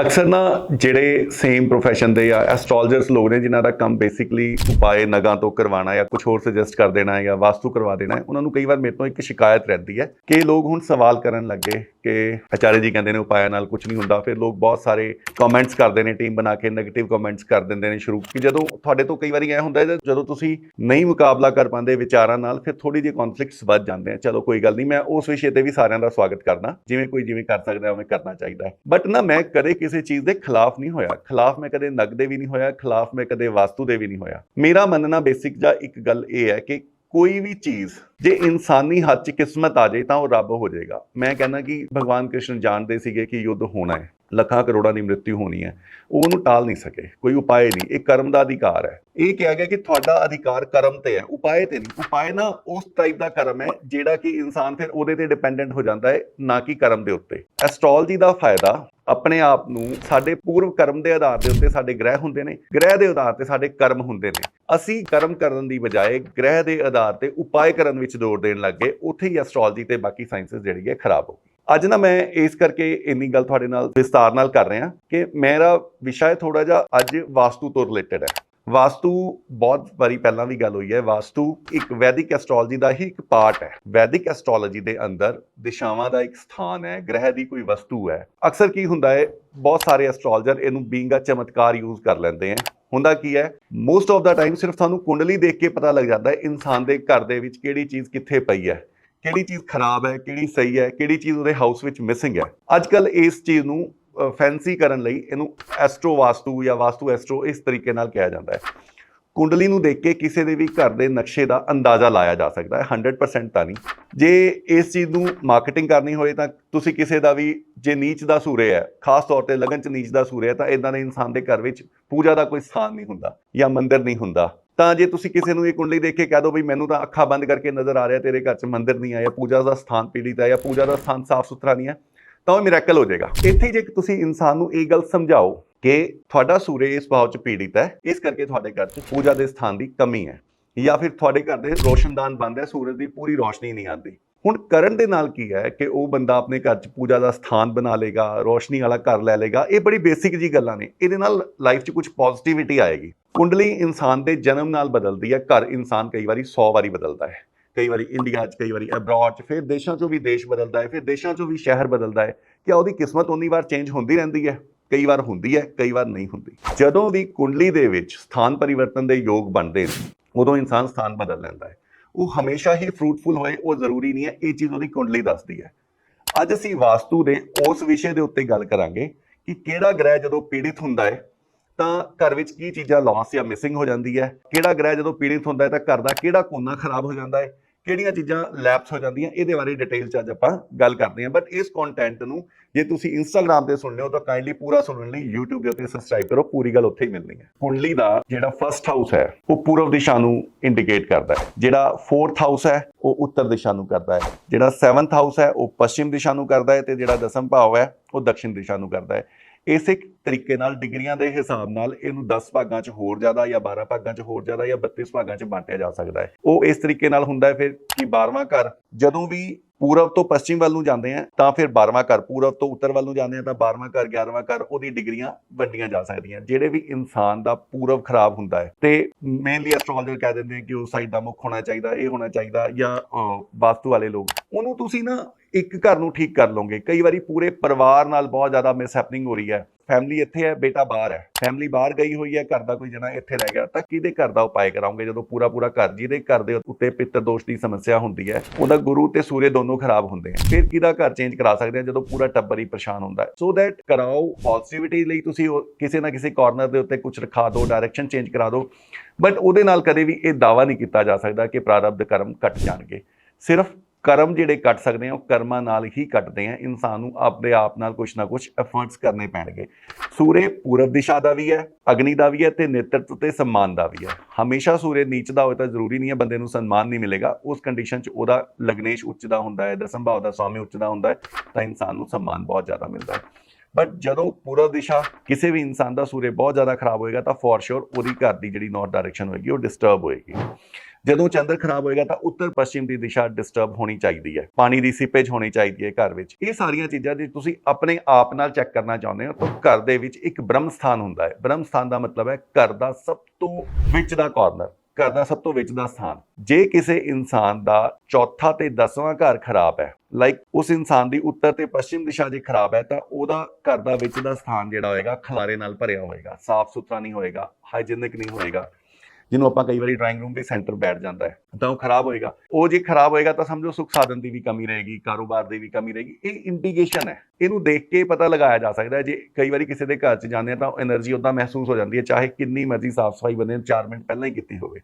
ਅਕਸਰ ਨਾ ਜਿਹੜੇ ਸੇਮ ਪ੍ਰੋਫੈਸ਼ਨ ਦੇ ਆ ਐਸਟ੍ਰੋਲੋਜਰਸ ਲੋਕ ਨੇ ਜਿਨ੍ਹਾਂ ਦਾ ਕੰਮ ਬੇਸਿਕਲੀ ਉਪਾਏ ਨਗਾਂ ਤੋਂ ਕਰਵਾਣਾ ਜਾਂ ਕੁਝ ਹੋਰ ਸੁਜੈਸਟ ਕਰ ਦੇਣਾ ਜਾਂ ਵਾਸਤੂ ਕਰਵਾ ਦੇਣਾ, ਉਹਨਾਂ ਨੂੰ ਕਈ ਵਾਰ ਮੇਰੇ ਤੋਂ ਇੱਕ ਸ਼ਿਕਾਇਤ ਰਹਿੰਦੀ ਹੈ ਕਿ ਲੋਕ ਹੁਣ ਸਵਾਲ ਕਰਨ ਲੱਗੇ ਕਿ ਆਚਾਰੇ ਜੀ ਕਹਿੰਦੇ ਨੇ ਉਪਾਇਆਂ ਨਾਲ ਕੁਝ ਨਹੀਂ ਹੁੰਦਾ, ਫਿਰ ਲੋਕ ਬਹੁਤ ਸਾਰੇ ਕਮੈਂਟਸ ਕਰਦੇ ਨੇ ਟੀਮ ਬਣਾ ਕੇ 네ਗੇਟਿਵ ਕਮੈਂਟਸ ਕਰ ਦਿੰਦੇ ਨੇ ਸ਼ੁਰੂ, ਕਿ ਜਦੋਂ ਤੁਹਾਡੇ ਤੋਂ ਕਈ ਵਾਰੀ ਐ ਹੁੰਦਾ ਜਦੋਂ ਤੁਸੀਂ ਨਹੀਂ ਮੁਕਾਬਲਾ ਕਰ ਪਾਉਂਦੇ ਵਿਚਾਰਾਂ ਨਾਲ, ਫਿਰ ਥੋੜੀ ਜਿਹੀ ਕਨਫਲਿਕਟਸ ਵੱਧ ਜਾਂਦੇ ਆ। ਚਲੋ ਕੋਈ ਗੱਲ ਨਹੀਂ, ਮੈਂ ਉਸ ਵਿਸ਼ੇ ਤੇ ਵੀ ਸਾਰਿਆਂ ਦਾ ਸਵਾਗਤ ਕਰਦਾ, ਜਿਵੇਂ ਕੋਈ ਜਿਵੇਂ ਕਰ ਸਕਦਾ, ਉਵੇਂ ਕਰਨਾ ਚਾਹੀਦਾ ਬਟ ਨਾ ਮੈਂ ਕਦੇ ਕਿਸੇ ਚੀਜ਼ ਦੇ ਖਿਲਾਫ ਨਹੀਂ ਹੋਇਆ। ਖਿਲਾਫ ਮੈਂ ਕਦੇ ਨਗਦ ਦੇ ਵੀ ਨਹੀਂ ਹੋਇਆ, ਖਿਲਾਫ ਮੈਂ ਕਦੇ ਵਾਸਤੂ ਦੇ ਵੀ ਨਹੀਂ ਹੋਇਆ। ਮੇਰਾ ਮੰਨਣਾ ਬੇਸਿਕ ਜਾਂ ਇੱਕ ਗੱਲ ਇਹ ਹੈ ਕਿ ਕੋਈ ਵੀ ਚੀਜ਼, ਜੇ ਇਨਸਾਨੀ ਹੱਥ 'ਚ ਕਿਸਮਤ ਆ ਜਾਏ ਤਾਂ ਉਹ ਰੱਬ ਹੋ ਜਾਏਗਾ। ਮੈਂ ਕਹਿੰਦਾ ਕਿ ਭਗਵਾਨ ਕ੍ਰਿਸ਼ਨ ਜਾਣਦੇ ਸੀਗੇ ਕਿ ਯੁੱਧ ਹੋਣਾ ਹੈ। ਲੱਖਾਂ ਕਰੋੜਾਂ ਦੀ ਮ੍ਰਿਤਿਉ ਹੋਣੀ ਹੈ, ਉਹ ਉਹਨੂੰ ਟਾਲ ਨਹੀਂ ਸਕੇ, ਕੋਈ ਉਪਾਏ ਨਹੀਂ, ਇਹ ਕਰਮ ਦਾ ਅਧਿਕਾਰ ਹੈ। ਇਹ ਕਿਹਾ ਗਿਆ ਕਿ ਤੁਹਾਡਾ ਅਧਿਕਾਰ ਕਰਮ ਤੇ ਹੈ ਉਪਾਏ ਤੇ ਨਹੀਂ ਉਪਾਏ ਨਾ ਉਸ ਟਾਈਪ ਦਾ ਕਰਮ ਹੈ ਜਿਹੜਾ ਕਿ ਇਨਸਾਨ ਫਿਰ ਉਹਦੇ ਤੇ ਡਿਪੈਂਡੈਂਟ ਹੋ ਜਾਂਦਾ ਹੈ, ਨਾ ਕਿ ਕਰਮ ਦੇ ਉੱਤੇ। ਐਸਟ੍ਰੋਲੋਜੀ ਦਾ ਫਾਇਦਾ ਆਪਣੇ ਆਪ ਨੂੰ ਸਾਡੇ ਪੂਰਵ ਕਰਮ ਦੇ ਆਧਾਰ ਦੇ ਉੱਤੇ ਸਾਡੇ ਗ੍ਰਹਿ ਹੁੰਦੇ ਨੇ, ਗ੍ਰਹਿ ਦੇ ਆਧਾਰ ਤੇ ਸਾਡੇ ਕਰਮ ਹੁੰਦੇ ਨੇ। ਅਸੀਂ ਕਰਮ ਕਰਨ ਦੀ ਬਜਾਏ ਗ੍ਰਹਿ ਦੇ ਆਧਾਰ ਤੇ ਉਪਾਏ ਕਰਨ ਵਿੱਚ ਜ਼ੋਰ ਦੇਣ ਲੱਗੇ ਉੱਥੇ ਹੀ ਐਸਟ੍ਰੋਲੋਜੀ ਤੇ ਬਾਕੀ ਸਾਇੰਸਸ ਜਿਹੜੀ ਹੈ ਖਰਾਬ ਹੋ ਗਈ। ਅੱਜ ਨਾ ਮੈਂ ਇਸ ਕਰਕੇ ਇੰਨੀ ਗੱਲ ਤੁਹਾਡੇ ਨਾਲ, ਵਿਸਤਾਰ ਨਾਲ ਕਰ ਰਿਹਾ ਕਿ ਮੇਰਾ ਵਿਸ਼ਾ ਹੈ ਥੋੜਾ ਜਿਹਾ ਅੱਜ ਵਾਸਤੂ ਤੋਂ ਰਿਲੇਟਡ ਹੈ। ਵਾਸਤੂ ਬਹੁਤ ਵਾਰੀ ਪਹਿਲਾਂ ਵੀ ਗੱਲ ਹੋਈ ਹੈ, ਵਾਸਤੂ ਇੱਕ ਵੈਦਿਕ ਐਸਟ੍ਰੋਲੋਜੀ ਦਾ ਹੀ ਇੱਕ ਪਾਰਟ ਹੈ। ਵੈਦਿਕ ਐਸਟ੍ਰੋਲੋਜੀ ਦੇ ਅੰਦਰ ਦਿਸ਼ਾਵਾਂ ਦਾ ਇੱਕ ਸਥਾਨ ਹੈ, ਗ੍ਰਹਿ ਦੀ ਕੋਈ ਵਸਤੂ ਹੈ। ਅਕਸਰ ਕੀ ਹੁੰਦਾ ਹੈ, ਬਹੁਤ ਸਾਰੇ ਐਸਟ੍ਰੋਲੋਜਰ ਇਹਨੂੰ ਬੀਇੰਗ ਅ ਚਮਤਕਾਰ ਯੂਜ਼ ਕਰ ਲੈਂਦੇ ਹੈ। ਹੁੰਦਾ ਕੀ ਹੈ ਮੋਸਟ ਆਫ ਦਾ ਟਾਈਮ ਸਿਰਫ ਤੁਹਾਨੂੰ ਕੁੰਡਲੀ ਦੇਖ ਕੇ ਪਤਾ ਲੱਗ ਜਾਂਦਾ ਹੈ, ਇਨਸਾਨ ਦੇ ਘਰ ਦੇ ਵਿੱਚ ਕਿਹੜੀ ਚੀਜ਼ ਕਿੱਥੇ ਪਈ ਹੈ। ਕਿਹੜੀ ਚੀਜ਼ ਖਰਾਬ ਹੈ, ਕਿਹੜੀ ਸਹੀ ਹੈ, ਕਿਹੜੀ ਚੀਜ਼ ਉਹਦੇ ਹਾਊਸ ਵਿੱਚ ਮਿਸਿੰਗ ਹੈ। ਅੱਜ ਕੱਲ ਇਸ ਚੀਜ਼ ਨੂੰ ਫੈਂਸੀ ਕਰਨ ਲਈ ਇਹਨੂੰ ਐਸਟ੍ਰੋ ਵਾਸਤੂ ਜਾਂ ਵਾਸਤੂ ਐਸਟ੍ਰੋ ਇਸ ਤਰੀਕੇ ਨਾਲ ਕਿਹਾ ਜਾਂਦਾ ਹੈ। ਕੁੰਡਲੀ ਨੂੰ ਦੇਖ ਕੇ ਕਿਸੇ ਦੇ ਵੀ ਘਰ ਦੇ ਨਕਸ਼ੇ ਦਾ ਅੰਦਾਜ਼ਾ ਲਾਇਆ ਜਾ ਸਕਦਾ ਹੈ 100% ਤਾਂ ਨਹੀਂ। ਜੇ ਇਸ ਚੀਜ਼ ਨੂੰ ਮਾਰਕੀਟਿੰਗ ਕਰਨੀ ਹੋਏ ਤਾਂ ਤੁਸੀਂ ਕਿਸੇ ਦਾ ਵੀ, ਜੇ ਨੀਚ ਦਾ ਸੂਰੇ ਹੈ, ਖਾਸ ਤੌਰ ਤੇ ਲਗਨ ਚ ਨੀਚ ਦਾ ਸੂਰੇ ਹੈ, ਤਾਂ ਇਦਾਂ ਦੇ ਇਨਸਾਨ ਦੇ ਘਰ ਵਿੱਚ ਪੂਜਾ ਦਾ ਕੋਈ ਸਥਾਨ ਨਹੀਂ ਹੁੰਦਾ ਜਾਂ ਮੰਦਿਰ ਨਹੀਂ ਹੁੰਦਾ। ਤਾਂ ਜੇ ਤੁਸੀਂ ਕਿਸੇ ਨੂੰ ਇਹ ਕੁੰਡਲੀ ਦੇਖ ਕੇ ਕਹਿ ਦੋ ਵੀ ਮੈਨੂੰ ਤਾਂ ਅੱਖਾਂ ਬੰਦ ਕਰਕੇ ਨਜ਼ਰ ਆ ਰਿਹਾ, ਤੇਰੇ ਘਰ 'ਚ ਮੰਦਿਰ ਨਹੀਂ ਆਇਆ, ਪੂਜਾ ਦਾ ਸਥਾਨ ਪੀੜਿਤ ਹੈ ਜਾਂ ਪੂਜਾ ਦਾ ਸਥਾਨ ਸਾਫ਼ ਸੁਥਰਾ ਨਹੀਂ ਹੈ, ਤਾਂ ਉਹ ਮਿਰੈਕਲ ਹੋ ਜਾਏਗਾ। ਇੱਥੇ ਜੇ ਤੁਸੀਂ ਇਨਸਾਨ ਨੂੰ ਇਹ ਗੱਲ ਸਮਝਾਓ ਕਿ ਤੁਹਾਡਾ ਸੂਰਜ ਇਸ ਭਾਵ 'ਚ ਪੀੜਿਤ ਹੈ, ਇਸ ਕਰਕੇ ਤੁਹਾਡੇ ਘਰ 'ਚ ਪੂਜਾ ਦੇ ਸਥਾਨ ਦੀ ਕਮੀ ਹੈ, ਜਾਂ ਫਿਰ ਤੁਹਾਡੇ ਘਰ ਦੇ ਰੋਸ਼ਨਦਾਨ ਬੰਦ ਹੈ, ਸੂਰਜ ਦੀ ਪੂਰੀ ਰੋਸ਼ਨੀ ਨਹੀਂ ਆਉਂਦੀ। ਹੁਣ ਕਰਨ ਦੇ ਨਾਲ ਕੀ ਹੈ ਕਿ ਉਹ ਬੰਦਾ ਆਪਣੇ ਘਰ 'ਚ ਪੂਜਾ ਦਾ ਸਥਾਨ ਬਣਾ ਲੇਗਾ ਰੋਸ਼ਨੀ ਵਾਲਾ ਘਰ ਲੈ ਲੇਗਾ ਇਹ ਬੜੀ ਬੇਸਿਕ ਜੀ ਗੱਲਾਂ ਨੇ, ਇਹਦੇ ਨਾਲ ਲਾਈਫ 'ਚ ਕੁਝ ਪੋਜ਼ਿਟਿਵਿਟੀ ਆਏਗੀ। ਕੁੰਡਲੀ ਇਨਸਾਨ ਦੇ ਜਨਮ ਨਾਲ ਬਦਲਦੀ ਹੈ, ਘਰ ਇਨਸਾਨ ਕਈ ਵਾਰੀ 100 ਵਾਰੀ ਬਦਲਦਾ ਹੈ। ਕਈ ਵਾਰੀ ਇੰਡੀਆ 'ਚ, ਕਈ ਵਾਰੀ ਅਬਰਾਡ 'ਚ, ਫਿਰ ਦੇਸ਼ਾਂ 'ਚੋਂ ਵੀ ਦੇਸ਼ ਬਦਲਦਾ ਹੈ, ਫਿਰ ਦੇਸ਼ਾਂ 'ਚੋਂ ਵੀ ਸ਼ਹਿਰ ਬਦਲਦਾ ਹੈ। ਕਿ ਉਹਦੀ ਕਿਸਮਤ ਉਨੀ ਵਾਰ ਚੇਂਜ ਹੁੰਦੀ ਰਹਿੰਦੀ ਹੈ? ਕਈ ਵਾਰ ਹੁੰਦੀ ਹੈ, ਕਈ ਵਾਰ ਨਹੀਂ ਹੁੰਦੀ। ਜਦੋਂ ਵੀ ਕੁੰਡਲੀ ਦੇ ਵਿੱਚ ਸਥਾਨ ਪਰਿਵਰਤਨ ਦੇ ਯੋਗ ਬਣਦੇ ਨੇ, ਉਦੋਂ ਇਨਸਾਨ ਸਥਾਨ ਬਦਲ ਲੈਂਦਾ ਹੈ। ਉਹ ਹਮੇਸ਼ਾ ਹੀ ਫਰੂਟਫੁਲ ਹੋਏ, ਉਹ ਜ਼ਰੂਰੀ ਨਹੀਂ ਹੈ, ਇਹ ਚੀਜ਼ ਉਹਦੀ ਕੁੰਡਲੀ ਦੱਸਦੀ ਹੈ। ਅੱਜ ਅਸੀਂ ਵਾਸਤੂ ਦੇ ਉਸ ਵਿਸ਼ੇ ਦੇ ਉੱਤੇ ਗੱਲ ਕਰਾਂਗੇ ਕਿ ਕਿਹੜਾ ਗ੍ਰਹਿ ਜਦੋਂ ਪੀੜਿਤ ਹੁੰਦਾ ਹੈ ਤਾਂ ਘਰ ਵਿੱਚ ਕੀ ਚੀਜ਼ਾਂ ਲਾਸ ਜਾਂ ਮਿਸਿੰਗ ਹੋ ਜਾਂਦੀ ਹੈ? ਕਿਹੜਾ ਗ੍ਰਹਿ ਜਦੋਂ ਪੀੜਿਤ ਹੁੰਦਾ ਹੈ ਤਾਂ ਘਰ ਦਾ ਕਿਹੜਾ ਕੋਨਾ ਖਰਾਬ ਹੋ ਜਾਂਦਾ ਹੈ? ਕਿਹੜੀਆਂ ਚੀਜ਼ਾਂ ਲੈਪਸ ਹੋ ਜਾਂਦੀਆਂ? ਇਹਦੇ ਬਾਰੇ ਡਿਟੇਲ ਚ ਅੱਜ ਆਪਾਂ ਗੱਲ ਕਰਦੇ ਹਾਂ। ਬਟ ਇਸ ਕੰਟੈਂਟ ਨੂੰ ਜੇ ਤੁਸੀਂ ਇੰਸਟਾਗ੍ਰam ਤੇ ਸੁਣਨੇ ਹੋ ਤਾਂ ਕਾਈਂਡਲੀ ਪੂਰਾ ਸੁਣਨ ਲਈ YouTube ਦੇ ਉੱਤੇ ਸਬਸਕ੍ਰਾਈਬ ਕਰੋ। ਪੂਰੀ ਗੱਲ ਉੱਥੇ ਹੀ ਮਿਲਣੀ ਹੈ। ਕੁੰਡਲੀ ਦਾ ਜਿਹੜਾ ਫਰਸਟ ਹਾਊਸ ਹੈ, ਉਹ ਪੂਰਬ ਦਿਸ਼ਾ ਨੂੰ ਇੰਡੀਕੇਟ ਕਰਦਾ ਹੈ। ਜਿਹੜਾ ਫੋਰਥ ਹਾਊਸ ਹੈ, ਉਹ ਉੱਤਰ ਦਿਸ਼ਾ ਨੂੰ ਕਰਦਾ ਹੈ। ਜਿਹੜਾ ਸੈਵਨਥ ਹਾਊਸ ਹੈ, ਉਹ ਪੱਛਮ ਦਿਸ਼ਾ ਨੂੰ ਕਰਦਾ ਹੈ ਤੇ ਜਿਹੜਾ ਦਸਮ ਭਾਵ ਹੈ, ਉਹ ਦਕਸ਼ਿਣ ਦਿਸ਼ਾ ਨੂੰ ਕਰਦਾ ਹੈ। ਇਸੇ ਤਰੀਕੇ ਨਾਲ ਡਿਗਰੀਆਂ ਦੇ ਹਿਸਾਬ ਨਾਲ ਇਹਨੂੰ 10 ਭਾਗਾਂ 'ਚ ਹੋਰ ਜ਼ਿਆਦਾ ਜਾਂ 12 ਭਾਗਾਂ 'ਚ ਹੋਰ ਜ਼ਿਆਦਾ ਜਾਂ 32 ਭਾਗਾਂ 'ਚ ਬਾਂਟਿਆ ਜਾ ਸਕਦਾ ਹੈ। ਉਹ ਇਸ ਤਰੀਕੇ ਨਾਲ ਹੁੰਦਾ ਹੈ ਫਿਰ ਕਿ 12ਵਾਂ ਘਰ ਜਦੋਂ ਵੀ ਪੂਰਬ ਤੋਂ ਪੱਛਮ ਵੱਲ ਨੂੰ ਜਾਂਦੇ ਆ, ਤਾਂ ਫਿਰ 12ਵਾਂ ਘਰ, ਪੂਰਬ ਤੋਂ ਉੱਤਰ ਵੱਲ ਨੂੰ ਜਾਂਦੇ ਆ, ਤਾਂ 12ਵਾਂ ਘਰ 11ਵਾਂ ਘਰ ਉਹਦੀ ਡਿਗਰੀਆਂ ਵੰਡੀਆਂ ਜਾ ਸਕਦੀਆਂ। ਜਿਹੜੇ ਵੀ ਇਨਸਾਨ ਦਾ ਪੂਰਬ ਖਰਾਬ ਹੁੰਦਾ ਹੈ ਤੇ ਮੇਨਲੀ ਐਸਟ੍ਰੋਲੋਜਰ ਕਹਿ ਦਿੰਦੇ ਆ ਕਿ ਉਸ ਸਾਈਡ ਦਾ ਮੁੱਖ ਹੋਣਾ ਚਾਹੀਦਾ, ਇਹ ਹੋਣਾ ਚਾਹੀਦਾ ਜਾਂ ਵਾਸਤੂ ਵਾਲੇ ਲੋਕ। ਉਹਨੂੰ ਤੁਸੀਂ ਨਾ ਇੱਕ ਘਰ ਨੂੰ ਠੀਕ ਕਰ ਲਓਗੇ। ਕਈ ਵਾਰੀ ਪੂਰੇ ਪਰਿਵਾਰ ਨਾਲ ਬਹੁਤ ਜ਼ਿਆਦਾ ਮਿਸਹੈਪਨਿੰਗ ਹੋ ਰਹੀ ਹੈ। ਫੈਮਿਲੀ ਇੱਥੇ ਹੈ, ਬੇਟਾ ਬਾਹਰ ਹੈ। ਫੈਮਿਲੀ ਬਾਹਰ ਗਈ ਹੋਈ ਹੈ, ਘਰ ਦਾ ਕੋਈ ਜਣਾ ਇੱਥੇ ਰਹਿ ਗਿਆ, ਤਾਂ ਕਿਹਦੇ ਘਰ ਦਾ ਉਪਾਅ ਕਰਾਉਂਗੇ ਜਦੋਂ ਪੂਰਾ ਪੂਰਾ ਘਰ ਜਿਹਦੇ ਘਰ ਦੇ ਉੱਤੇ ਪਿੱਤਰ ਦੋਸ਼ ਦੀ ਸਮੱਸਿਆ ਹੁੰਦੀ ਹੈ, ਉਹਦਾ ਗੁਰੂ ਤੇ ਸੂਰਜ ਦੋਨੋਂ ਖਰਾਬ ਹੁੰਦੇ ਆ। ਫਿਰ ਕਿਹਦਾ ਘਰ ਚੇਂਜ ਕਰਾ ਸਕਦੇ ਆ? ਜਦੋਂ ਪੂਰਾ ਟੱਬਰ ਹੀ ਪਰੇਸ਼ਾਨ ਹੁੰਦਾ ਹੈ। ਸੋ ਦੈਟ ਕਰਾਓ ਪੋਜ਼ਿਟਿਵਿਟੀ ਲਈ ਤੁਸੀਂ ਉਹ ਕਿਸੇ ਨਾ ਕਿਸੇ ਕਾਰਨਰ ਦੇ ਉੱਤੇ ਕੁਝ ਰਖਾ ਦਿਓ ਡਾਇਰੈਕਸ਼ਨ ਚੇਂਜ ਕਰਾ ਦਿਓ ਬਟ ਉਹਦੇ ਨਾਲ ਕਦੇ ਵੀ ਇਹ ਦਾਵਾ ਨਹੀਂ ਕੀਤਾ ਜਾ ਸਕਦਾ ਕਿ ਪ੍ਰਾਰਬਧ ਕਰਮ ਕੱਟ ਜਾਣਗੇ। ਸਿਰਫ ਕਰਮ ਜਿਹੜੇ ਕੱਟ ਸਕਦੇ ਆ, ਉਹ ਕਰਮਾਂ ਨਾਲ ਹੀ ਕੱਟਦੇ ਆ। ਇਨਸਾਨ ਨੂੰ ਆਪਣੇ ਆਪ ਨਾਲ ਕੁਝ ਨਾ ਕੁਝ ਐਫਰਟਸ ਕਰਨੇ ਪੈਣਗੇ। ਸੂਰਜ ਪੂਰਬ ਦਿਸ਼ਾ ਦਾ ਵੀ ਹੈ, ਅਗਨੀ ਦਾ ਵੀ ਹੈ ਤੇ ਨੇਤਰਤਵ ਤੇ ਸਨਮਾਨ ਦਾ ਵੀ ਹੈ। ਹਮੇਸ਼ਾ ਸੂਰਜ ਨੀਚ ਦਾ ਹੋਏ ਤਾਂ ਜ਼ਰੂਰੀ ਨਹੀਂ ਹੈ, ਬੰਦੇ ਨੂੰ ਸਨਮਾਨ ਨਹੀਂ ਮਿਲੇਗਾ। ਉਸ ਕੰਡੀਸ਼ਨ 'ਚ ਉਹਦਾ ਲਗਨੇਸ਼ ਉੱਚ ਦਾ ਹੁੰਦਾ ਹੈ ਦਸੰਭਾਵ ਦਾ ਸਵਾਮੀ ਉੱਚ ਦਾ ਹੁੰਦਾ ਹੈ, ਤਾਂ ਇਨਸਾਨ ਨੂੰ ਸਨਮਾਨ ਬਹੁਤ ਜ਼ਿਆਦਾ ਮਿਲਦਾ ਹੈ। ਬਟ ਜਦੋਂ ਪੂਰਬ ਦਿਸ਼ਾ ਕਿਸੇ ਵੀ ਇਨਸਾਨ ਦਾ ਸੂਰਜ ਬਹੁਤ ਜ਼ਿਆਦਾ ਖਰਾਬ ਹੋਏਗਾ, ਤਾਂ ਫੋਰ ਸ਼ੋਰ ਉਹਦੀ ਘਰ ਦੀ ਜਿਹੜੀ ਨਾਰਥ ਡਾਇਰੈਕਸ਼ਨ ਹੋਏਗੀ, ਉਹ ਡਿਸਟਰਬ ਹੋਏਗੀ। ਜਦੋਂ ਚੰਦਰ ਖਰਾਬ ਹੋਏਗਾ ਤਾਂ ਉੱਤਰ ਪੱਛਮ ਦੀ ਦਿਸ਼ਾ ਡਿਸਟਰਬ ਹੋਣੀ ਚਾਹੀਦੀ ਹੈ। ਪਾਣੀ ਦੀ ਸੀਪੇਜ ਹੋਣੀ ਚਾਹੀਦੀ ਹੈ ਘਰ ਵਿੱਚ। ਇਹ ਸਾਰੀਆਂ ਚੀਜ਼ਾਂ ਜੇ ਤੁਸੀਂ ਆਪਣੇ ਆਪ ਨਾਲ ਚੈੱਕ ਕਰਨਾ ਚਾਹੁੰਦੇ ਹੋ ਤਾਂ ਘਰ ਦੇ ਵਿੱਚ ਇੱਕ ਬ੍ਰਹਮ ਸਥਾਨ ਹੁੰਦਾ ਹੈ। ਬ੍ਰਹਮ ਸਥਾਨ ਦਾ ਮਤਲਬ ਹੈ ਘਰ ਦਾ ਸਭ ਤੋਂ ਵਿੱਚ ਦਾ ਕਾਰਨਰ ਘਰ ਦਾ ਸਭ ਤੋਂ ਵਿੱਚ ਦਾ ਸਥਾਨ। ਜੇ ਕਿਸੇ ਇਨਸਾਨ ਦਾ ਚੌਥਾ ਤੇ 10ਵਾਂ ਘਰ ਖਰਾਬ ਹੈ ਲਾਈਕ ਉਸ ਇਨਸਾਨ ਦੀ ਉੱਤਰ ਤੇ ਪੱਛਮ ਦਿਸ਼ਾ ਜੇ ਖਰਾਬ ਹੈ ਤਾਂ ਉਹਦਾ ਘਰ ਦਾ ਵਿੱਚ ਦਾ ਸਥਾਨ ਜਿਹੜਾ ਹੋਏਗਾ ਖਲਾਰੇ ਨਾਲ ਭਰਿਆ ਹੋਏਗਾ ਸਾਫ਼ ਸੁਥਰਾ ਨਹੀਂ ਹੋਏਗਾ, ਹਾਈਜੀਨਿਕ ਨਹੀਂ ਹੋਏਗਾ। ਜਿਹਨੂੰ ਆਪਾਂ ਕਈ ਵਾਰੀ ਡਰਾਇੰਗ ਰੂਮ ਦੇ ਸੈਂਟਰ ਬੈਠ ਜਾਂਦਾ ਹੈ, ਤਾਂ ਉਹ ਖਰਾਬ ਹੋਏਗਾ। ਉਹ ਜੇ ਖਰਾਬ ਹੋਏਗਾ ਤਾਂ ਸਮਝੋ ਸੁੱਖ ਸਾਧਨ ਦੀ ਵੀ ਕਮੀ ਰਹੇਗੀ, ਕਾਰੋਬਾਰ ਦੀ ਵੀ ਕਮੀ ਰਹੇਗੀ, ਇਹ ਇੰਡੀਕੇਸ਼ਨ ਹੈ। ਇਹਨੂੰ ਦੇਖ ਕੇ ਪਤਾ ਲਗਾਇਆ ਜਾ ਸਕਦਾ ਹੈ, ਜੇ ਕਈ ਵਾਰੀ ਕਿਸੇ ਦੇ ਘਰ 'ਚ ਜਾਂਦੇ ਆ ਤਾਂ ਉਹ એનર્ਜੀ ਉਦਾਂ ਮਹਿਸੂਸ ਹੋ ਜਾਂਦੀ ਹੈ, ਚਾਹੇ ਕਿੰਨੀ ਮਰਜ਼ੀ ਸਾਫ਼ ਸਫ਼ਾਈ ਬੰਦੇ ਨੇ 4 ਮਿੰਟ ਪਹਿਲਾਂ ਹੀ ਕੀਤੀ ਹੋਵੇ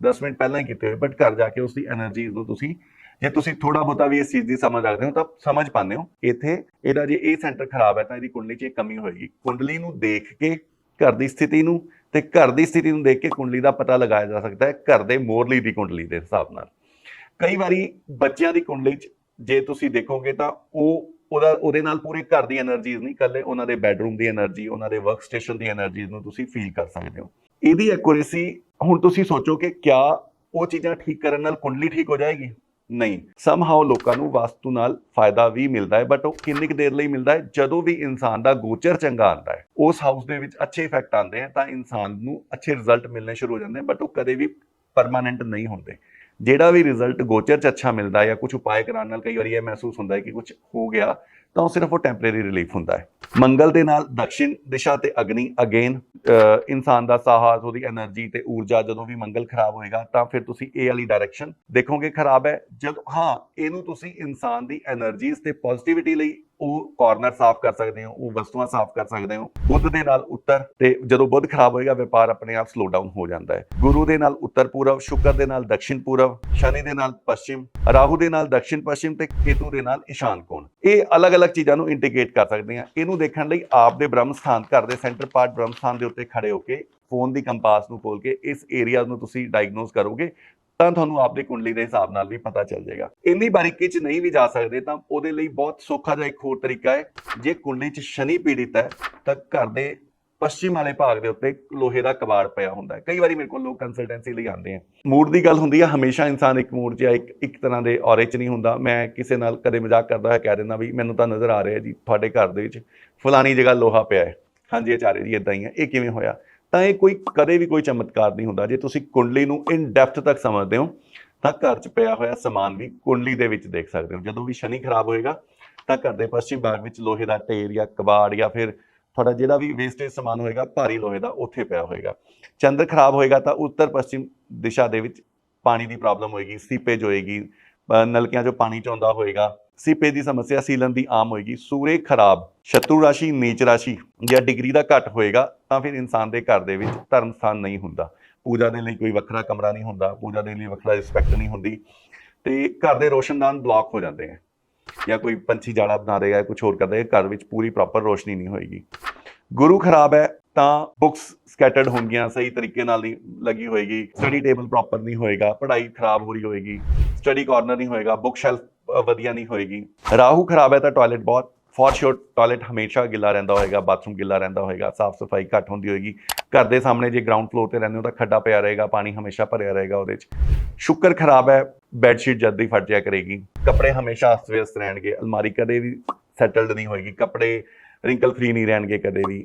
10 ਮਿੰਟ ਪਹਿਲਾਂ ਹੀ ਕੀਤੇ ਹੋਵੇ ਬਟ ਘਰ ਜਾ ਕੇ ਉਸ ਦੀ એનર્ਜੀ ਨੂੰ ਤੁਸੀਂ, ਜੇ ਤੁਸੀਂ ਥੋੜਾ ਬੋਤਾ ਵੀ ਇਸ ਚੀਜ਼ ਦੀ ਸਮਝ ਰੱਖਦੇ ਹੋ ਤਾਂ ਸਮਝ ਪਾਉਂਦੇ ਹੋ। ਇੱਥੇ ਇਹਦਾ ਜੇ ਇਹ ਸੈਂਟਰ ਖਰਾਬ ਹੈ ਤਾਂ ਇਹਦੀ ਕੁੰਡਲੀ 'ਚ ਕਮੀ ਹੋਏਗੀ। ਕੁੰਡਲੀ ਨੂੰ ਦੇਖ ਕੇ ਘਰ ਦੀ ਸਥਿਤੀ ਨੂੰ ਤੇ ਘਰ ਦੀ ਸਥਿਤੀ ਨੂੰ ਦੇਖ ਕੇ ਕੁੰਡਲੀ ਦਾ ਪਤਾ ਲਗਾਇਆ ਜਾ ਸਕਦਾ ਹੈ, ਘਰ ਦੇ ਮੋਰਲੀ ਦੀ ਕੁੰਡਲੀ ਦੇ ਹਿਸਾਬ ਨਾਲ। ਕਈ ਵਾਰੀ ਬੱਚਿਆਂ ਦੀ ਕੁੰਡਲੀ 'ਚ ਜੇ ਤੁਸੀਂ ਦੇਖੋਗੇ ਤਾਂ ਉਹ ਉਹਦਾ, ਉਹਦੇ ਨਾਲ ਪੂਰੇ ਘਰ ਦੀ એનર્ਜੀਜ਼ ਨਹੀਂ ਕੱਲੇ ਉਹਨਾਂ ਦੇ ਬੈੱਡਰੂਮ ਦੀ એનર્ਜੀ ਉਹਨਾਂ ਦੇ ਵਰਕ ਸਟੇਸ਼ਨ ਦੀ એનર્ਜੀਜ਼ ਨੂੰ ਤੁਸੀਂ ਫੀਲ ਕਰ ਸਕਦੇ ਹੋ। ਇਹਦੀ ਐਕੂਰੇਸੀ ਹੁਣ ਤੁਸੀਂ ਸੋਚੋ ਕਿ ਕਿਆ ਉਹ ਚੀਜ਼ਾਂ ਠੀਕ ਕਰਨ ਨਾਲ ਕੁੰਡਲੀ ਠੀਕ ਹੋ ਜਾਏਗੀ? ਨਹੀਂ। ਸਮਹਾਉ ਲੋਕਾਂ ਨੂੰ ਵਾਸਤੂ ਨਾਲ ਫਾਇਦਾ ਵੀ ਮਿਲਦਾ ਹੈ ਬਟ ਉਹ ਕਿੰਨੀ ਕੁ ਦੇਰ ਲਈ ਮਿਲਦਾ ਹੈ? ਜਦੋਂ ਵੀ ਇਨਸਾਨ ਦਾ ਗੋਚਰ ਚੰਗਾ ਆਉਂਦਾ ਹੈ, ਉਸ ਹਾਊਸ ਦੇ ਵਿੱਚ ਅੱਛੇ ਇਫੈਕਟ ਆਉਂਦੇ ਆ, ਤਾਂ ਇਨਸਾਨ ਨੂੰ ਅੱਛੇ ਰਿਜ਼ਲਟ ਮਿਲਣੇ ਸ਼ੁਰੂ ਹੋ ਜਾਂਦੇ ਆ ਬਟ ਉਹ ਕਦੇ ਵੀ ਪਰਮਾਨੈਂਟ ਨਹੀਂ ਹੁੰਦੇ। ਜਿਹੜਾ ਵੀ ਰਿਜ਼ਲਟ ਗੋਚਰ ਚ ਅੱਛਾ ਮਿਲਦਾ ਹੈ ਜਾਂ ਕੁਝ ਉਪਾਅ ਕਰਾਉਣ ਨਾਲ ਕਈ ਵਾਰੀ ਇਹ ਮਹਿਸੂਸ ਹੁੰਦਾ ਹੈ ਕਿ ਕੁਝ ਹੋ ਗਿਆ ਤਾਂ ਉਹ ਸਿਰਫ ਉਹ ਟੈਂਪਰੇਰੀ ਰਿਲੀਫ ਹੁੰਦਾ ਹੈ। ਮੰਗਲ ਦੇ ਨਾਲ ਦਕਸ਼ਿਨ ਦਿਸ਼ਾ ਤੇ ਅਗਨੀ ਅਗੇਨ ਇਨਸਾਨ ਦਾ ਸਾਹਸ, ਉਹਦੀ એનર્ਜੀ ਤੇ ਊਰਜਾ ਜਦੋਂ ਵੀ ਮੰਗਲ ਖਰਾਬ ਹੋਏਗਾ ਤਾਂ ਫਿਰ ਤੁਸੀਂ ਇਹ ਵਾਲੀ ਡਾਇਰੈਕਸ਼ਨ ਦੇਖੋਗੇ ਖਰਾਬ ਹੈ। ਜਦ ਹਾਂ, ਇਹਨੂੰ ਤੁਸੀਂ ਇਨਸਾਨ ਦੀ એનર્ਜੀਜ਼ ਤੇ ਪੋਜ਼ਿਟਿਵਿਟੀ ਲਈ ਉਹ ਕਾਰਨਰ ਸਾਫ਼ ਕਰ ਸਕਦੇ ਹੋ, ਉਹ ਵਸਤੂਆਂ ਸਾਫ਼ ਕਰ ਸਕਦੇ ਹੋ। ਬੁੱਧ ਦੇ ਨਾਲ ਉੱਤਰ ਤੇ ਜਦੋਂ ਬੁੱਧ ਖਰਾਬ ਹੋਏਗਾ, ਵਪਾਰ ਆਪਣੇ ਆਪ ਸਲੋ ਡਾਊਨ ਹੋ ਜਾਂਦਾ ਹੈ। ਗੁਰੂ ਦੇ ਨਾਲ ਉੱਤਰ ਪੂਰਬ, ਸ਼ੁੱਕਰ ਦੇ ਨਾਲ ਦਕਸ਼ਿਨ ਪੂਰਬ, ਸ਼ਨੀ ਦੇ ਨਾਲ ਪਸ਼ਚਿਮ ਰਾਹੂ ਦੇ ਨਾਲ ਦਕਸ਼ਿਨ ਪੱਛਮ ਤੇ ਕੇਤੂ ਦੇ ਨਾਲ ਇਸ਼ਾਨ ਕੋਣ। ਇਹ ਅਲੱਗ-ਅਲੱਗ ਚੀਜ਼ਾਂ ਨੂੰ ਇੰਡੀਕੇਟ ਕਰ ਸਕਦੇ ਆ ਇਹਨੂੰ ਦੇਖਣ ਲਈ ਆਪ ਦੇ ਬ੍ਰਹਮ ਸਥਾਨ ਘਰ ਦੇ ਸੈਂਟਰ ਪਾਰਟ ਬ੍ਰਹਮ ਸਥਾਨ ਦੇ ਉੱਤੇ ਖੜੇ ਹੋ ਕੇ ਫੋਨ ਦੀ ਕੰਪਾਸ ਨੂੰ ਖੋਲ ਕੇ, ਇਸ ਏਰੀਆ ਨੂੰ ਤੁਸੀਂ ਡਾਇਗਨੋਸ ਕਰੋਗੇ, ਤਾਂ ਤੁਹਾਨੂੰ ਆਪਦੇ ਕੁੰਡਲੀ ਦੇ ਹਿਸਾਬ ਨਾਲ ਵੀ ਪਤਾ ਚੱਲ ਜਾਏਗਾ। ਇੰਨੀ ਬਾਰੀਕੀ 'ਚ ਨਹੀਂ ਵੀ ਜਾ ਸਕਦੇ, ਤਾਂ ਉਹਦੇ ਲਈ ਬਹੁਤ ਸੌਖਾ ਜਿਹਾ ਇੱਕ ਹੋਰ ਤਰੀਕਾ ਹੈ। ਜੇ ਕੁੰਡਲੀ 'ਚ ਸ਼ਨੀ ਪੀੜਿਤ ਹੈ, ਤਾਂ ਘਰ ਦੇ ਪੱਛਮ ਵਾਲੇ ਭਾਗ ਦੇ ਉੱਤੇ ਲੋਹੇ ਦਾ ਕਬਾੜ ਪਿਆ ਹੁੰਦਾ ਹੈ। ਕਈ ਵਾਰੀ ਮੇਰੇ ਕੋਲ ਲੋਕ ਕੰਸਲਟੈਂਸੀ ਲਈ ਆਉਂਦੇ ਆ। ਮੂਡ ਦੀ ਗੱਲ ਹੁੰਦੀ ਹੈ ਹਮੇਸ਼ਾ ਇਨਸਾਨ ਇੱਕ ਮੂਡ 'ਚ ਜਾਂ ਇੱਕ ਇੱਕ ਤਰ੍ਹਾਂ ਦੇ ਔਰੇ 'ਚ ਨਹੀਂ ਹੁੰਦਾ। ਮੈਂ ਕਿਸੇ ਨਾਲ ਕਦੇ ਮਜ਼ਾਕ ਕਰਦਾ ਹੋਇਆ ਕਹਿ ਦਿੰਦਾ ਵੀ ਮੈਨੂੰ ਤਾਂ ਨਜ਼ਰ ਆ ਰਿਹਾ ਜੀ ਤੁਹਾਡੇ ਘਰ ਦੇ ਵਿੱਚ, ਫਲਾਣੀ ਜਗ੍ਹਾ ਲੋਹਾ ਪਿਆ ਹੈ। ਹਾਂਜੀ ਆਚਾਰੇ ਜੀ ਇਦਾਂ ਹੀ ਹੈ ਇਹ ਕਿਵੇਂ ਹੋਇਆ? ਤਾਂ ਇਹ ਕੋਈ, ਕਦੇ ਵੀ ਕੋਈ ਚਮਤਕਾਰ ਨਹੀਂ ਹੁੰਦਾ। ਜੇ ਤੁਸੀਂ ਕੁੰਡਲੀ ਨੂੰ ਇਨ ਡੈਪਥ ਤੱਕ ਸਮਝਦੇ ਹੋ, ਤਾਂ ਘਰ 'ਚ ਪਿਆ ਹੋਇਆ ਸਮਾਨ ਵੀ ਕੁੰਡਲੀ ਦੇ ਵਿੱਚ ਦੇਖ ਸਕਦੇ ਹੋ। ਜਦੋਂ ਵੀ ਸ਼ਨੀ ਖਰਾਬ ਹੋਏਗਾ, ਤਾਂ ਘਰ ਦੇ ਪੱਛਮੀ ਭਾਗ ਵਿੱਚ ਲੋਹੇ ਦਾ ਢੇਰ ਜਾਂ ਕਬਾੜ ਜਾਂ ਫਿਰ ਤੁਹਾਡਾ ਜਿਹੜਾ ਵੀ ਵੇਸਟੇਜ ਸਮਾਨ ਹੋਏਗਾ, ਭਾਰੀ ਲੋਹੇ ਦਾ, ਉੱਥੇ ਪਿਆ ਹੋਏਗਾ। ਚੰਦਰ ਖਰਾਬ ਹੋਏਗਾ ਤਾਂ ਉੱਤਰ ਪੱਛਮ ਦਿਸ਼ਾ ਦੇ ਵਿੱਚ ਪਾਣੀ ਦੀ ਪ੍ਰੋਬਲਮ ਹੋਏਗੀ ਸੀਪੇਜ ਹੋਏਗੀ ਨਲਕਿਆਂ 'ਚੋਂ ਪਾਣੀ ਚੋਂਦਾ ਹੋਏਗਾ। ਸੀਪੇਜ ਦੀ ਸਮੱਸਿਆ ਸੀਲਨ ਦੀ ਆਮ ਹੋਏਗੀ, ਸੂਰੇ ਖਰਾਬ, ਸ਼ਤਰੂ ਰਾਸ਼ੀ ਨੀਚ ਰਾਸ਼ੀ ਜਾਂ ਡਿਗਰੀ ਦਾ ਘੱਟ ਹੋਏਗਾ ਤਾਂ ਫਿਰ ਇਨਸਾਨ ਦੇ ਘਰ ਦੇ ਵਿੱਚ ਧਰਮ ਸਥਾਨ ਨਹੀਂ ਹੁੰਦਾ। ਪੂਜਾ ਦੇ ਲਈ ਕੋਈ ਵੱਖਰਾ ਕਮਰਾ ਨਹੀਂ ਹੁੰਦਾ, ਪੂਜਾ ਦੇ ਲਈ ਵੱਖਰਾ ਰਿਸਪੈਕਟ ਨਹੀਂ ਹੁੰਦੀ ਤੇ ਘਰ ਦੇ ਰੋਸ਼ਨਦਾਨ ਬਲੌਕ ਹੋ ਜਾਂਦੇ ਹੈ ਜਾਂ ਕੋਈ ਪੰਛੀ ਜਾਲਾ ਬਣਾ ਦੇਗਾ ਕੁਝ ਹੋਰ ਕਰਦਾ ਹੈ ਘਰ ਵਿੱਚ ਪੂਰੀ ਪ੍ਰੋਪਰ ਰੋਸ਼ਨੀ ਨਹੀਂ ਹੋਏਗੀ। ਗੁਰੂ ਖਰਾਬ ਹੈ ਤਾਂ ਬੁੱਕਸ ਸਕੈਟਰਡ ਹੋਣਗੀਆਂ, ਸਹੀ ਤਰੀਕੇ ਨਾਲ ਨਹੀਂ ਲੱਗੀ ਹੋਏਗੀ ਸਟੱਡੀ ਟੇਬਲ ਪ੍ਰੋਪਰ ਨਹੀਂ ਹੋਏਗਾ, ਪੜ੍ਹਾਈ ਖਰਾਬ ਹੋ ਰਹੀ ਹੋਏਗੀ ਸਟੱਡੀ ਕਾਰਨਰ ਨਹੀਂ ਹੋਏਗਾ ਬੁੱਕ ਸ਼ੈਲਫ ਵਧੀਆ ਨਹੀਂ ਹੋਏਗੀ। ਰਾਹੂ ਖਰਾਬ ਹੈ ਤਾਂ ਟਾਇਲਟ ਬਹੁਤ। ਫॉर ਸ਼ੋਰ ਟਾਇਲਟ ਹਮੇਸ਼ਾ ਗਿੱਲਾ ਰਹਿੰਦਾ ਹੋਏਗਾ, ਬਾਥਰੂਮ ਗਿੱਲਾ ਰਹਿੰਦਾ ਹੋਏਗਾ, ਸਾਫ਼ ਸਫ਼ਾਈ ਘੱਟ ਹੁੰਦੀ ਹੋਏਗੀ। ਘਰ ਦੇ ਸਾਹਮਣੇ ਜੇ ਗਰਾਊਂਡ ਫਲੋਰ ਤੇ ਰਹਿੰਦੇ ਹੋ ਤਾਂ ਖੱਡਾ ਪਿਆ ਰਹੇਗਾ, ਪਾਣੀ ਹਮੇਸ਼ਾ ਭਰਿਆ ਰਹੇਗਾ ਉਹਦੇ 'ਚ। ਸ਼ੁਕਰ ਖਰਾਬ ਹੈ ਬੈੱਡ ਸ਼ੀਟ ਜਲਦੀ ਫਟ ਜਾਇਆ ਕਰੇਗੀ। ਕੱਪੜੇ ਹਮੇਸ਼ਾ ਅਸਤ ਵਿਅਸਤ ਰਹਿਣਗੇ, ਅਲਮਾਰੀ ਕਦੇ ਵੀ ਸੈਟਲਡ ਨਹੀਂ ਹੋਏਗੀ, ਕੱਪੜੇ ਰਿੰਕਲ ਫ੍ਰੀ ਨਹੀਂ ਰਹਿਣਗੇ ਕਦੇ ਵੀ।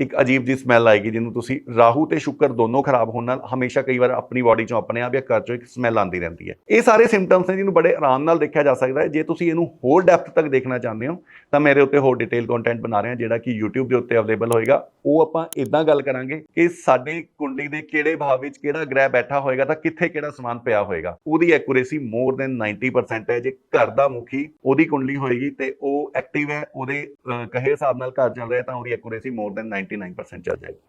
ਇੱਕ ਅਜੀਬ ਜੀ ਸਮੈਲ ਆਏਗੀ ਜਿਹਨੂੰ ਤੁਸੀਂ ਰਾਹੂ ਤੇ ਸ਼ੁਕਰ ਦੋਨੋਂ ਖਰਾਬ ਹੋਣ ਨਾਲ ਹਮੇਸ਼ਾ ਕਈ ਵਾਰ ਆਪਣੀ ਬਾਡੀ ਚੋਂ ਆਪਣੇ ਆਪ ਜਾਂ ਘਰ ਚੋਂ ਇੱਕ ਸਮੈਲ ਆਉਂਦੀ ਰਹਿੰਦੀ ਹੈ। ਇਹ ਸਾਰੇ ਸਿੰਪਟਮਸ ਨੇ ਜਿਹਨੂੰ ਬੜੇ ਆਰਾਮ ਨਾਲ ਦੇਖਿਆ ਜਾ ਸਕਦਾ ਹੈ। ਜੇ ਤੁਸੀਂ ਇਹਨੂੰ ਹੋਰ ਡੈਪਥ ਤੱਕ ਦੇਖਣਾ ਚਾਹੁੰਦੇ ਹੋ ਤਾਂ ਮੇਰੇ ਉੱਤੇ ਹੋਰ ਡਿਟੇਲ ਕੰਟੈਂਟ ਬਣਾ ਰਹੇ ਹਾਂ ਜਿਹੜਾ ਕਿ YouTube ਦੇ ਉੱਤੇ ਅਵੇਲੇਬਲ ਹੋਏਗਾ। ਉਹ ਆਪਾਂ ਇਦਾਂ ਗੱਲ ਕਰਾਂਗੇ ਕਿ ਸਾਡੇ ਕੁੰਡਲੀ ਦੇ ਕਿਹੜੇ ਭਾਵ ਵਿੱਚ ਕਿਹੜਾ ਗ੍ਰਹਿ ਬੈਠਾ ਹੋਏਗਾ ਤਾਂ ਕਿੱਥੇ ਕਿਹੜਾ ਸਮਾਨ ਪਿਆ ਹੋਏਗਾ। ਉਹਦੀ ਐਕੂਰੇਸੀ ਮੋਰ ਦੈਨ 90% ਹੈ। ਜੇ ਘਰ ਦਾ ਮੁਖੀ ਉਹਦੀ ਕੁੰਡਲੀ ਹੋਏਗੀ ਤੇ ਉਹ ਐਕਟਿਵ ਹੈ ਉਹਦੇ ਅਹ, ਕਹੇ ਹਿਸਾਬ ਨਾਲ ਘਰ ਚੱਲ ਰਿਹਾ ਤਾਂ ਉਹਦੀ ਐਕੂਰੇਸੀ ਮੋਰ ਦੈਨ 99% ਚੱਲ ਜਾਏਗੀ।